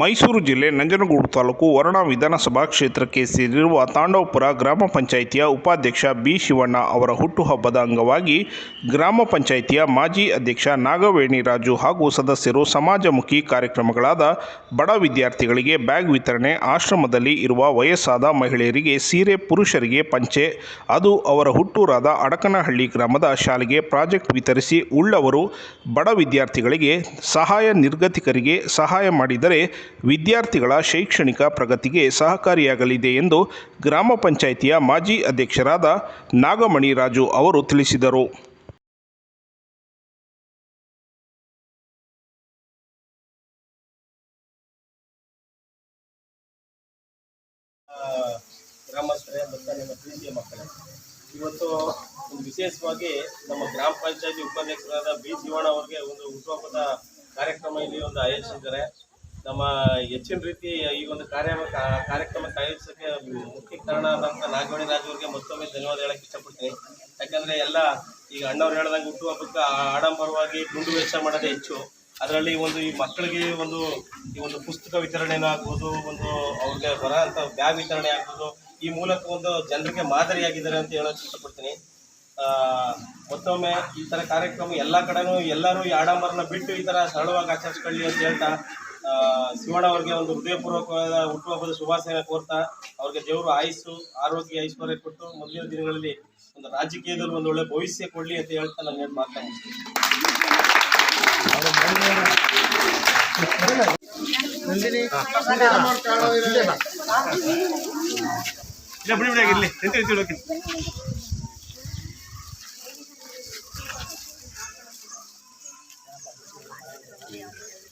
ಮೈಸೂರು ಜಿಲ್ಲೆ ನಂಜನಗೂಡು ತಾಲೂಕು ವರುಣ ವಿಧಾನಸಭಾ ಕ್ಷೇತ್ರಕ್ಕೆ ಸೇರಿರುವ ತಾಂಡವಪುರ ಗ್ರಾಮ ಪಂಚಾಯಿತಿಯ ಉಪಾಧ್ಯಕ್ಷ ಬಿ ಶಿವಣ್ಣ ಅವರ ಹುಟ್ಟುಹಬ್ಬದ ಅಂಗವಾಗಿ ಗ್ರಾಮ ಪಂಚಾಯಿತಿಯ ಮಾಜಿ ಅಧ್ಯಕ್ಷ ನಾಗವೇಣಿ ರಾಜು ಹಾಗೂ ಸದಸ್ಯರು ಸಮಾಜಮುಖಿ ಕಾರ್ಯಕ್ರಮಗಳಾದ ಬಡ ವಿದ್ಯಾರ್ಥಿಗಳಿಗೆ ಬ್ಯಾಗ್ ವಿತರಣೆ, ಆಶ್ರಮದಲ್ಲಿ ಇರುವ ವಯಸ್ಸಾದ ಮಹಿಳೆಯರಿಗೆ ಸೀರೆ, ಪುರುಷರಿಗೆ ಪಂಚೆ, ಅದು ಅವರ ಹುಟ್ಟೂರಾದ ಅಡಕನಹಳ್ಳಿ ಗ್ರಾಮದ ಶಾಲೆಗೆ ಪ್ರಾಜೆಕ್ಟ್ ವಿತರಿಸಿ ಉಳ್ಳವರು ಬಡ ವಿದ್ಯಾರ್ಥಿಗಳಿಗೆ ಸಹಾಯ ನಿರ್ಗತಿಕರಿಗೆ ಸಹಾಯ ಮಾಡಿದರೆ ವಿದ್ಯಾರ್ಥಿಗಳ ಶೈಕ್ಷಣಿಕ ಪ್ರಗತಿಗೆ ಸಹಕಾರಿಯಾಗಲಿದೆ ಎಂದು ಗ್ರಾಮ ಪಂಚಾಯಿತಿಯ ಮಾಜಿ ಅಧ್ಯಕ್ಷರಾದ ನಾಗಮಣಿ ರಾಜು ಅವರು ತಿಳಿಸಿದರು. ಗ್ರಾಮಸ್ಥರೇ ಮತ್ತು ನಿಮ್ಮ ಪ್ರೀತಿಯ ಮಕ್ಕಳೇ. ಇವತ್ತು ಒಂದು ವಿಶೇಷವಾಗಿ ನಮ್ಮ ಗ್ರಾಮ ಪಂಚಾಯತಿ ಉಪಾಧ್ಯಕ್ಷರಾದ ಬಿ. ಶಿವಣ್ಣ ಅವರಿಗೆ ಒಂದು ಹುಟ್ಟುಹಬ್ಬದ ಕಾರ್ಯಕ್ರಮ ಇಲ್ಲಿ ಒಂದು ಆಯೋಜಿಸಿದ್ದಾರೆ. ನಮ್ಮ ಹೆಚ್ಚಿನ ರೀತಿ ಈ ಒಂದು ಕಾರ್ಯ ಕಾರ್ಯಕ್ರಮ ಆಯೋಜಿಸೋಕ್ಕೆ ಮುಖ್ಯ ಕಾರಣ ಆದಂಥ ನಾಗವಣಿ ರಾಜವ್ರಿಗೆ ಮತ್ತೊಮ್ಮೆ ಧನ್ಯವಾದ ಹೇಳಕ್ಕೆ ಇಷ್ಟಪಡ್ತೀನಿ. ಯಾಕಂದರೆ ಎಲ್ಲ ಈಗ ಅಣ್ಣವ್ರು ಹೇಳ್ದಂಗೆ ಹುಟ್ಟುಹಬ್ಬಕ್ಕೆ ಆಡಂಬರವಾಗಿ ದುಂಡು ವೆಚ್ಚ ಮಾಡೋದೇ ಹೆಚ್ಚು. ಅದರಲ್ಲಿ ಒಂದು ಈ ಮಕ್ಕಳಿಗೆ ಒಂದು ಈ ಒಂದು ಪುಸ್ತಕ ವಿತರಣೆನೂ ಆಗ್ಬೋದು, ಒಂದು ಅವ್ರಿಗೆ ಬರ ಅಂತ ಬ್ಯಾಗ್ ವಿತರಣೆ ಆಗ್ಬೋದು, ಈ ಮೂಲಕ ಒಂದು ಜನರಿಗೆ ಮಾದರಿಯಾಗಿದ್ದಾರೆ ಅಂತ ಹೇಳೋಕೆ ಇಷ್ಟಪಡ್ತೀನಿ. ಮತ್ತೊಮ್ಮೆ ಈ ಥರ ಕಾರ್ಯಕ್ರಮ ಎಲ್ಲ ಕಡೆನೂ ಎಲ್ಲರೂ ಈ ಆಡಂಬರನ ಬಿಟ್ಟು ಈ ಥರ ಸರಳವಾಗಿ ಆಚರಿಸ್ಕೊಳ್ಳಿ ಅಂತ ಹೇಳ್ತಾ ಶಿವಣ್ಣ ಅವ್ರಿಗೆ ಒಂದು ಹೃದಯಪೂರ್ವಕವಾದ, ಹುಟ್ಟುಹಬ್ಬದ ಶುಭಾಶಯ ಕೋರ್ತಾ, ಅವ್ರಿಗೆ ದೇವರು ಆಯುಸ್ಸು, ಆರೋಗ್ಯ, ಐಶ್ವರ್ಯ ಕೊಟ್ಟು ಮುಂದಿನ ದಿನಗಳಲ್ಲಿ ಒಂದು ರಾಜಕೀಯದಲ್ಲಿ ಒಂದು ಒಳ್ಳೆ ಭವಿಷ್ಯ ಕೊಡಲಿ ಅಂತ ಹೇಳ್ತಾ ನಾನು ಏನು ಇರಲಿ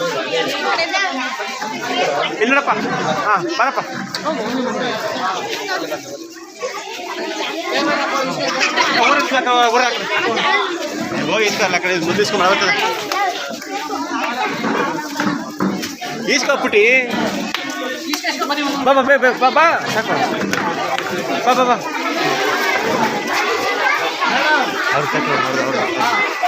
ಬನ್ನಿ ಬಾ ನೋಡಿ ಬಿಡಿ ಒಂದು ಬ್ಯಾಗು ಇಲ್ಲಪ್ಪ ಹಾಂ ಬರಪ್ಪ ಊರು ಬೇಕು ಊರು ಹಾಕ್ರಿ ಹೋಗಿ ಇಷ್ಟಲ್ಲ ಕಡೆ ಮುದ್ದಿಸ್ಕೊಂಡು ಬರ್ತದೆ ಈಸ್ಕೊಬಿಟ್ಟು ಬಾ ಬಾ ಬೇ ಬೇ ಬಾ ಬಾ ಸಾಕು ಬಾ ಬಾ ಬಾ ಅವ್ರು ಸಾಕು ಅವ್ರು ಅವ್ರು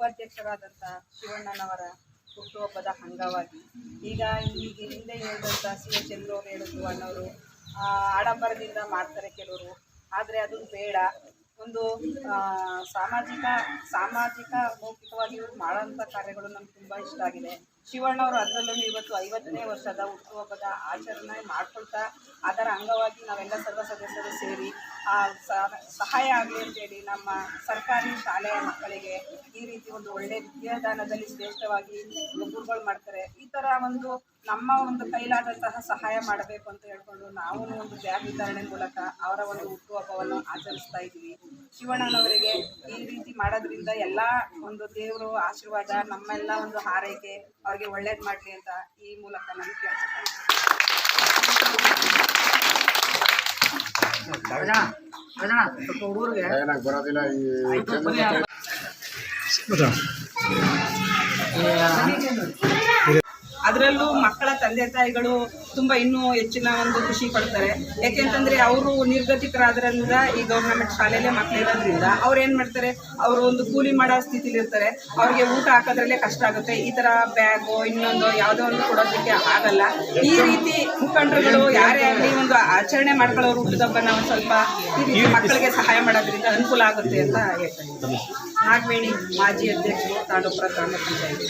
ಉಪಾಧ್ಯಕ್ಷರಾದಂಥ ಶಿವಣ್ಣನವರ ಹುಟ್ಟುಹಬ್ಬದ ಅಂಗವಾಗಿ. ಈಗ ಈಗ ಹಿಂದೆ ಹೇಳಿದಂಥ ಸಿ ಎಚ್ ಅವರು ಹೇಳಿದ್ರು ಅನ್ನೋರು ಆಡಂಬರದಿಂದ ಮಾಡ್ತಾರೆ ಕೆಲವರು. ಆದರೆ ಅದು ಬೇಡ. ಒಂದು ಸಾಮಾಜಿಕ ಸಾಮಾಜಿಕ, ಮೌಖಿಕವಾಗಿ ಇವ್ರು ಮಾಡೋಂಥ ಕಾರ್ಯಗಳು ನಮ್ಗೆ ತುಂಬ ಇಷ್ಟ ಆಗಿದೆ. ಶಿವಣ್ಣವರು ಅದರಲ್ಲೂ ಇವತ್ತು ಐವತ್ತನೇ ವರ್ಷದ ಹುಟ್ಟುಹಬ್ಬದ ಆಚರಣೆ ಮಾಡ್ಕೊಳ್ತಾ, ಅದರ ಅಂಗವಾಗಿ ನಾವೆಲ್ಲ ಸರ್ವ ಸದಸ್ಯರು ಸೇರಿ, ಆ ಸಹಾಯ ಆಗಲಿ ಅಂತೇಳಿ ನಮ್ಮ ಸರ್ಕಾರಿ ಶಾಲೆಯ ಮಕ್ಕಳಿಗೆ ಈ ರೀತಿ ಒಂದು ಒಳ್ಳೆ ವಿದ್ಯಾದಾನದಲ್ಲಿ ಶ್ರೇಷ್ಠವಾಗಿ ಗುರುಗಳು ಮಾಡ್ತಾರೆ. ಈ ಥರ ಒಂದು ನಮ್ಮ ಒಂದು ಕೈಲಾದಂತಹ ಸಹಾಯ ಮಾಡಬೇಕು ಅಂತ ಹೇಳ್ಕೊಂಡು ನಾವು ಒಂದು ಬ್ಯಾಗ್ ವಿತರಣೆ ಮೂಲಕ ಅವರ ಒಂದು ಹುಟ್ಟುಹಬ್ಬವನ್ನು ಆಚರಿಸ್ತಾ ಇದ್ದೀವಿ. ಶಿವಣ್ಣನವರಿಗೆ ಈ ರೀತಿ ಮಾಡೋದ್ರಿಂದ ಎಲ್ಲ ಒಂದು ದೇವರು ಆಶೀರ್ವಾದ, ನಮ್ಮೆಲ್ಲ ಒಂದು ಹಾರೈಕೆ, ಅವ್ರಿಗೆ ಒಳ್ಳೇದು ಮಾಡಲಿ ಅಂತ ಈ ಮೂಲಕ ನಾನು ಕೇಳ್ಕೊಳ್ತೀನಿ ಏನಾಗಿ ಬರೋದಿಲ್ಲ ಈ ಅದರಲ್ಲೂ ಮಕ್ಕಳ ತಂದೆ ತಾಯಿಗಳು ತುಂಬ ಇನ್ನೂ ಹೆಚ್ಚಿನ ಒಂದು ಖುಷಿ ಪಡ್ತಾರೆ. ಯಾಕೆಂತಂದ್ರೆ ಅವರು ನಿರ್ಗತಿಕರಾದ್ರಿಂದ ಈ ಗೌರ್ಮೆಂಟ್ ಶಾಲೆಯಲ್ಲೇ ಮಕ್ಕಳಿರೋದ್ರಿಂದ ಅವ್ರು ಏನು ಮಾಡ್ತಾರೆ? ಅವರು ಒಂದು ಕೂಲಿ ಮಾಡೋ ಸ್ಥಿತಿಲಿರ್ತಾರೆ ಅವ್ರಿಗೆ ಊಟ ಹಾಕೋದ್ರಲ್ಲೇ ಕಷ್ಟ ಆಗುತ್ತೆ. ಈ ಥರ ಬ್ಯಾಗು ಇನ್ನೊಂದು ಯಾವುದೋ ಒಂದು ಕೊಡೋದಕ್ಕೆ ಆಗಲ್ಲ. ಈ ರೀತಿ ಮುಖಂಡರುಗಳು ಯಾರೇ ಆಗಲಿ ಒಂದು ಆಚರಣೆ ಮಾಡ್ಕೊಳ್ಳೋರು ಹುಟ್ಟಿದಬ್ಬನ ನಾವು ಸ್ವಲ್ಪ ಈ ರೀತಿ ಮಕ್ಕಳಿಗೆ ಸಹಾಯ ಮಾಡೋದ್ರಿಂದ ಅನುಕೂಲ ಆಗುತ್ತೆ ಅಂತ ಹೇಳ್ತಾರೆ ನಾಗವೇಣಿ ಮಾಜಿ ಅಧ್ಯಕ್ಷರು ತಾಲೂಕು ಗ್ರಾಮ ಪಂಚಾಯತಿ.